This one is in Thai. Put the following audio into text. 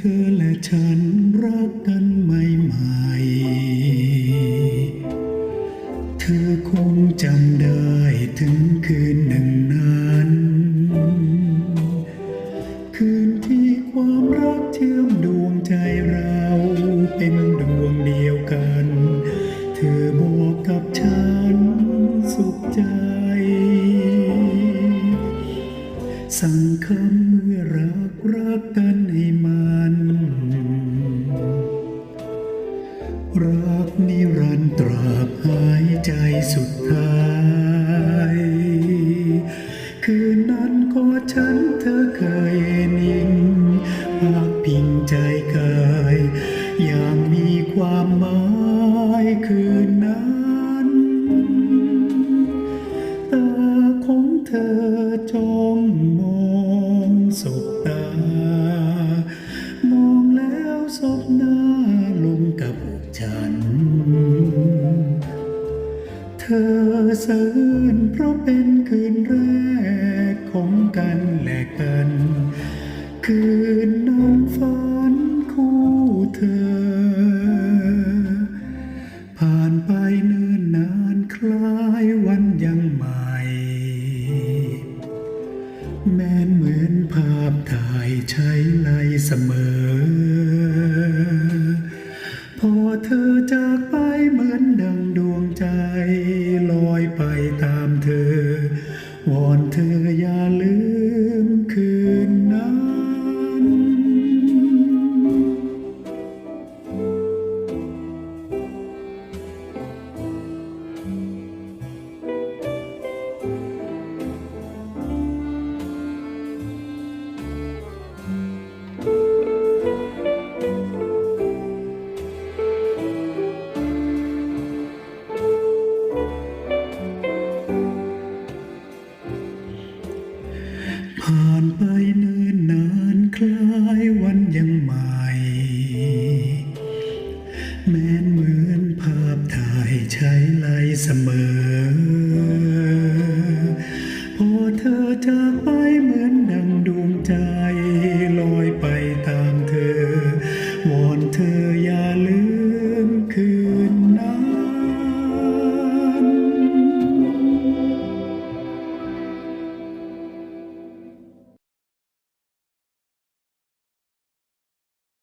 เธอและฉันรักกัน งคำเมื่อรักรักกันให้มัน รักนิรันดร์ตราบหายใจสุดท้าย คืนนั้นก็ฉันเธอเคยนิ่งพักพิงใจกายอย่างมีความหมายคืนนั้นตาของเธอจ้องมอง สบหน้าลงกับอกฉัน เธอเสินเพราะเป็นคืนแรกของกันและกัน คืนนั้นฝันคู่เธอ ผ่านไปเนิ่นนานคล้ายวันยังใหม่ แม้นเหมือนภาพถ่ายใช้ไลเสมอ จากไปเหมือนดังดวงใจลอยไปตามเธอ วอนเธอานไปเนิ่นนานคล้ายวันยังใหม่ แม้นเหมือนภาพถ่ายใช้ไลเสมอ พอเธอจากไปเหมือนดังดวงใจลอยไปตามเธอ